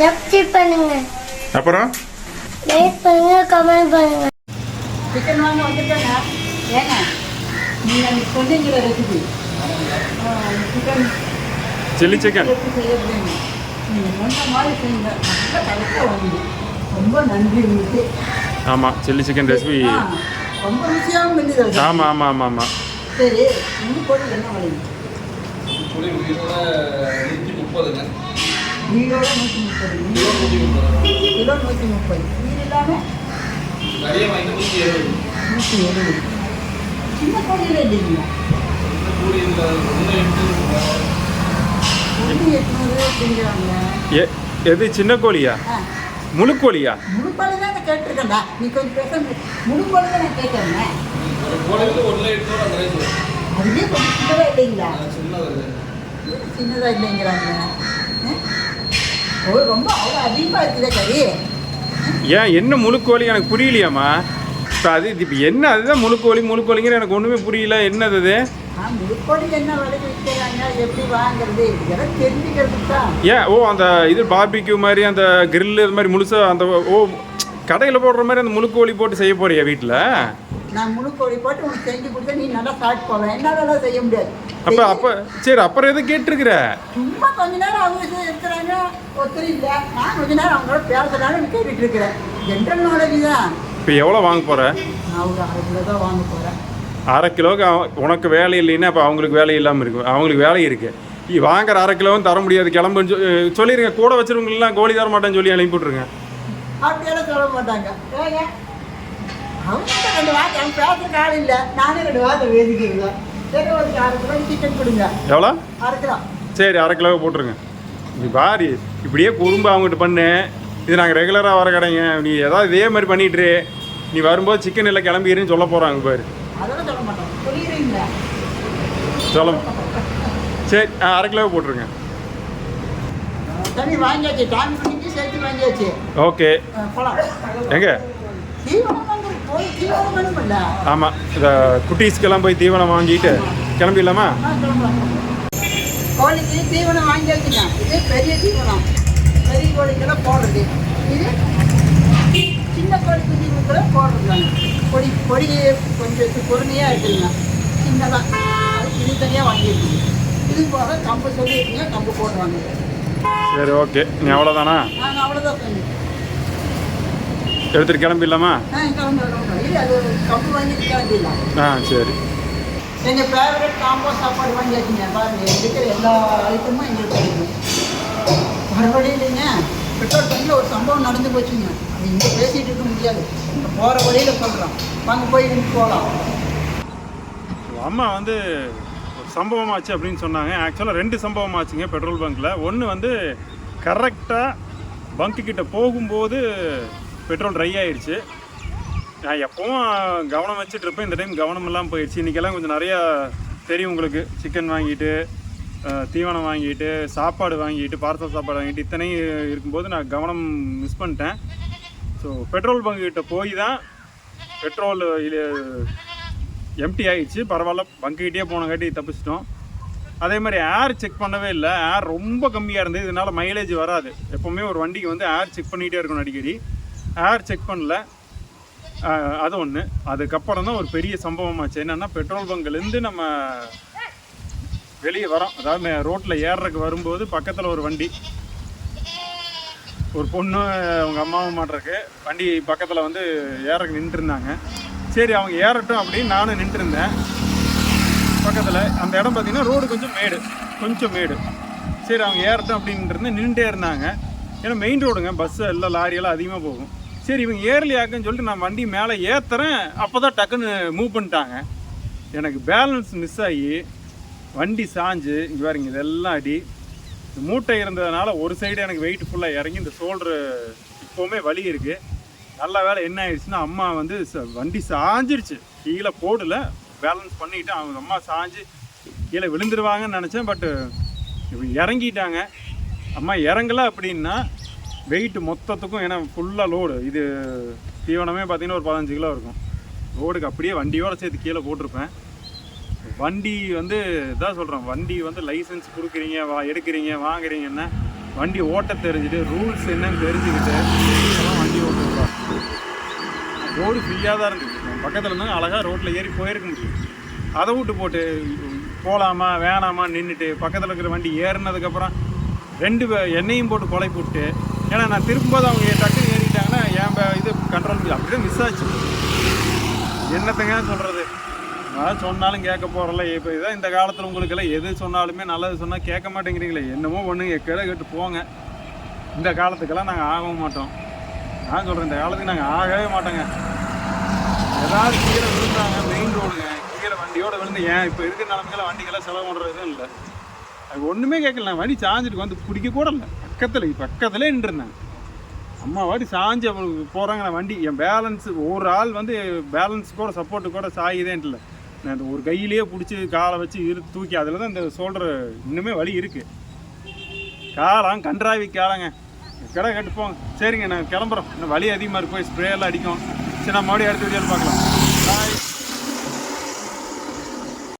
Subscribe பண்ணுங்க. அப்புறம்? Like பண்ணுங்க கமெண்ட் பண்ணுங்க. சிக்கன் வாங்க வந்துட்டேங்க ஏங்க நீங்கள் சொன்னீங்கள ரெசிபி? Chicken chilli chicken. ரொம்ப நன்றி உங்களுக்கு. ஆமாம் சில்லி சிக்கன் ரெசிபி. ரொம்ப ருசியாகவும் இருந்தது ஆமாம் ஆமாம் ஆமாம் ஆமாம் சரி இன்னும் கோழி என்ன நூற்றி முப்பதுங்க. ஈரோட நூற்றி முப்பது கிலோ நூற்றி முப்பது இது இல்லாமல் நூற்றி எழுபது நூற்றி எழுபது சின்ன கோழியில் இல்லைங்களா எது சின்ன கோழியா? முழு கோழியா தான் நான் கேட்டிருக்கேன்டா. நீ கொஞ்சம் பேச முழுப்பாடு தான் நான் கேட்குறேன் அதுலேயே கொஞ்சம் சின்னதாக இல்லைங்களா. சின்னதாக இல்லைங்கிறாங்க. ரொம்ப அவ்வளோ அதிகமாக இருக்குதே கறி ஏன் என்ன முழு கோழி எனக்கு புரியலையாம்மா. இப்போ அது இப்போ என்ன அதுதான் முழு கோழி முழு கோழிங்கிற எனக்கு ஒன்றுமே புரியல. என்னது அது? முழுக்கோழி ஏன் ஓ அந்த இது பார்பிக்யூ மாதிரி அந்த grill இது மாதிரி முழுசா அந்த ஓ கடையில் போடுற மாதிரி அந்த முழு கோழி போட்டு செய்ய போறியா வீட்டில் நான் முழுக்கோழி போட்டு உனக்கு செஞ்சு கொடுத்தா நீ நல்லா சாப்பிட்டு போவேன் என்னாலலாம் செய்ய முடியாது. அப்போ அப்போ சரி அப்புறம் எதுவும் கேட்டிருக்கிற? சும்மா கொஞ்ச நேரம் அவங்க இருக்கிறாங்க. ஒருத்தர் இல்லை. நான் கொஞ்ச நேரம் அவங்களோட பேசுகிறான்னு கேட்டுட்டு இருக்கிறேன். ஜென்ரல் நாலேஜ் தான். இப்போ எவ்வளோ வாங்க நான் ஒரு அரை கிலோ தான் வாங்க போகிறேன் அரை கிலோவுக்கு அவ- உனக்கு வேலை இல்லைன்னா அப்போ அவங்களுக்கு வேலை இல்லாமல் இருக்கும் அவங்களுக்கு வேலை இருக்குது நீ வாங்குற அரை கிலோவும் தர முடியாது. கிளம்புன்னு சொ- அஹ் சொல்லிருங்க. கூட வச்சிருவங்களெலாம் கோழி தர மாட்டேன்னு சொல்லி அனுப்பி விட்ருங்க அப்படியெல்லாம் சொல்ல மாட்டாங்க. ஏங்க அவங்க ரெண்டு வார்த்தை அவங்க பேசுறதுக்கு ஆள் இல்லை. நானே ரெண்டு வார்த்தை வேதிக்கிறேன் சரி ஒரு அரை கிலோ சிக்கன் கொடுங்க. எவ்வளோ? அரை கிலோ. சரி அரை கிலோ போட்டுருங்க. நீ பாரு இப்படியே குறும்பு அவங்ககிட்ட பண்ணு. இது நாங்கள் ரெகுலராக வர கடைங்க. நீ ஏதாவது இதே மாதிரி பண்ணிட்டு. நீ வரும்போது சிக்கன் இல்லை கிளம்பிடுன்னு சொல்ல போகிறாங்க பாரு. சொல்ல சரி அரை கிலோ போட்டுருங்க. ஓகே. எங்க? வாங்க ஆமாம் இந்த குட்டீஸ்க்கெல்லாம் போய் தீவனம் வாங்கிட்டு கிளம்பிடலாமா. கோழிக்கு தீவனம் வாங்கியாச்சுங்க இது பெரிய தீவனம். பெரிய கோழிக்கெல்லாம் போடுறது. இது சின்ன கோழி குஞ்சுங்களுக்கெல்லாம் போடுறதுங்க பொடி பொடி கொஞ்சம் பொறுமையாக இருக்குதுங்க. சின்னதாக இது தனியாக வாங்கியிருக்குங்க இது போக கம்பு சொல்லியிருக்கீங்க கம்பு போடுவாங்க சரி ஓகே. நீ அவ்வளோதானா அவ்வளோதான் எடுத்துகிட்டு கிளம்பிடலாமா? ஆ சரி. எங்கள் ஃபேவரட் காம்போ சாப்பாடு வாங்கியாச்சுங்க பாருங்க இருக்கிற எல்லா ஐட்டமும் எங்களுக்கு கிடைக்கும் மறுபடியும் இல்லைங்க பெட்ரோல் பங்கில் ஒரு சம்பவம் நடந்து போச்சுங்க. அது இங்கே பேசிகிட்டு இருக்க முடியாது. போகிற வழியில் சொல்கிறோம் வாங்க போய் போகலாம் அம்மா வந்து ஒரு சம்பவம் ஆச்சு அப்படின்னு சொன்னாங்க. ஆக்சுவலாக ரெண்டு சம்பவம் ஆச்சுங்க பெட்ரோல் பங்க்கில் ஒன்று வந்து கரெக்டாக பங்க்கு கிட்ட போகும்போது பெட்ரோல் ட்ரை ஆயிடுச்சு. நான் எப்பவும் கவனம் வச்சுட்டு இருப்பேன். இந்த டைம் கவனம் இல்லாமல் போயிடுச்சு. இன்றைக்கெல்லாம் கொஞ்சம் நிறையா தெரியும் உங்களுக்கு. சிக்கன் வாங்கிட்டு தீவனம் வாங்கிட்டு சாப்பாடு வாங்கிட்டு பார்சல் சாப்பாடு வாங்கிட்டு இத்தனையும் இருக்கும்போது நான் கவனம் மிஸ் பண்ணிட்டேன். ஸோ பெட்ரோல் பங்குக்கிட்ட போய் தான் பெட்ரோல் எம்டி ஆகிடுச்சு பரவாயில்ல பங்குக்கிட்டே போனங்காட்டி தப்பிச்சிட்டோம். அதே மாதிரி ஏர் செக் பண்ணவே இல்லை. ஏர் ரொம்ப கம்மியாக இருந்தது. இதனால் மைலேஜ் வராது. எப்போவுமே ஒரு வண்டிக்கு வந்து ஏர் செக் பண்ணிகிட்டே இருக்கணும் அடிக்கடி. ஏர் செக் பண்ணல. அது ஒன்று அதுக்கப்புறம் தான் ஒரு பெரிய சம்பவமாச்சு என்னென்னா பெட்ரோல் பங்க்லேருந்து நம்ம வெளியே வரோம். அதாவது ரோட்டில் ஏறுறதுக்கு வரும்போது பக்கத்தில் ஒரு வண்டி. ஒரு பொண்ணு அவங்க அம்மாவும் மாட்டிருக்கு வண்டி பக்கத்தில் வந்து ஏறக்கு நின்றுருந்தாங்க. சரி அவங்க ஏறட்டும் அப்படின்னு நானும் நின்றுருந்தேன். பக்கத்தில் அந்த இடம் பார்த்திங்கன்னா ரோடு கொஞ்சம் மேடு. கொஞ்சம் மேடு. சரி அவங்க ஏறட்டும் அப்படின்னு இருந்து நின்றுட்டே இருந்தாங்க. ஏன்னா மெயின் ரோடுங்க பஸ்ஸு எல்லாம் லாரியெல்லாம் அதிகமாக போகும். சரி இவங்க ஏறலையாக்குன்னு சொல்லிட்டு நான் வண்டி மேலே ஏற்றுறேன் அப்போ தான் டக்குன்னு மூவ் பண்ணிட்டாங்க. எனக்கு பேலன்ஸ் மிஸ் ஆகி வண்டி சாஞ்சு இங்கே பாருங்க இதெல்லாம் அடி. இந்த மூட்டை இருந்ததுனால ஒரு சைடு எனக்கு வெயிட் ஃபுல்லாக இறங்கி இந்த ஷோல்டரு இப்போவுமே வலி இருக்குது நல்ல வேலை என்ன ஆயிடுச்சுன்னா அம்மா வந்து ச- வண்டி சாஞ்சிருச்சு. கீழே போடல. பேலன்ஸ் பண்ணிட்டு அவங்க அம்மா சாஞ்சு கீழே விழுந்துருவாங்கன்னு நினச்சேன் பட்டு இறங்கிட்டாங்க. அம்மா இறங்கலை அப்படின்னா வெயிட் மொத்தத்துக்கும் ஏன்னா ஃபுல்லாக லோடு இது தீவனமே பார்த்தீங்கன்னா ஒரு பதினஞ்சு கிலோ இருக்கும். லோடுக்கு அப்படியே வண்டியோட சேர்த்து கீழே போட்டிருப்பேன். வண்டி வந்து இதான் சொல்கிறேன் வண்டி வந்து லைசன்ஸ் கொடுக்குறீங்க வா எடுக்கிறீங்க வாங்குறீங்கன்னா வண்டி ஓட்ட தெரிஞ்சுட்டு ரூல்ஸ் என்னன்னு தெரிஞ்சுக்கிட்டு இதெல்லாம் வண்டி ஓட்டுறா ரோடு ஃப்ரீயாக தான் இருந்துச்சு பக்கத்தில் இருந்தால் அழகாக ரோட்டில் ஏறி போயிருக்க முடியும். அதை விட்டு போட்டு போகலாமா வேணாமா நின்றுட்டு பக்கத்தில் இருக்கிற வண்டி ஏறினதுக்கப்புறம் ரெண்டு பே- என்னையும் போட்டு கொலை போட்டு ஏன்னா நான் திரும்பும்போது அவங்க டக்குன்னு ஏறிட்டாங்கன்னா என் இது கண்ட்ரோல் அப்படியே மிஸ் ஆச்சு. என்னத்தங்க சொல்கிறது நான் சொன்னாலும் கேட்க போகிறல இப்போ இதான் இந்த காலத்தில் உங்களுக்கெல்லாம் எது சொன்னாலுமே நல்லது சொன்னால் கேட்க மாட்டேங்கிறீங்களே. என்னமோ ஒன்று எக்கடை கேட்டு போங்க. இந்த காலத்துக்கெல்லாம் நாங்கள் ஆகவும் மாட்டோம். நான் சொல்கிறேன் இந்த காலத்துக்கு நாங்கள் ஆகவே மாட்டோங்க. ஏதாவது கீழே விழுந்தாங்க மெயின் ரோடுங்க கீழே வண்டியோட விழுந்து ஏன் இப்போ இருக்கிற நிலமைக்கெல்லாம் வண்டிக்கெல்லாம் செலவு பண்ணுறதும் இல்லை. அது ஒன்றுமே கேட்கல. வண்டி சாஞ்சிட்டு வந்து பிடிக்க கூட இல்லை. பக்கத்தில் பக்கத்தில் நின்றுருந்தேன். அம்மா வாட்டி சாஞ்சு அவங்களுக்கு போகிறாங்க நான் வண்டி. என் பேலன்ஸ் ஒரு ஆள் வந்து பேலன்ஸ் கூட சப்போர்ட்டு கூட சாயுதேன்ட்டு நான் அந்த ஒரு கையிலேயே பிடிச்சி காலை வச்சு இரு தூக்கி அதில் தான் இந்த சோல்டர் இன்னுமே வலி இருக்குது காலம் கன்றாவி காலங்க. கடை கட்டு சரிங்க நான் கிளம்புறோம். இன்னும் வலி அதிகமாக இருக்கு போய் அடிக்கும். சரி நான் மறுபடியும் அடுத்த வீடியோவில் பார்க்கலாம்.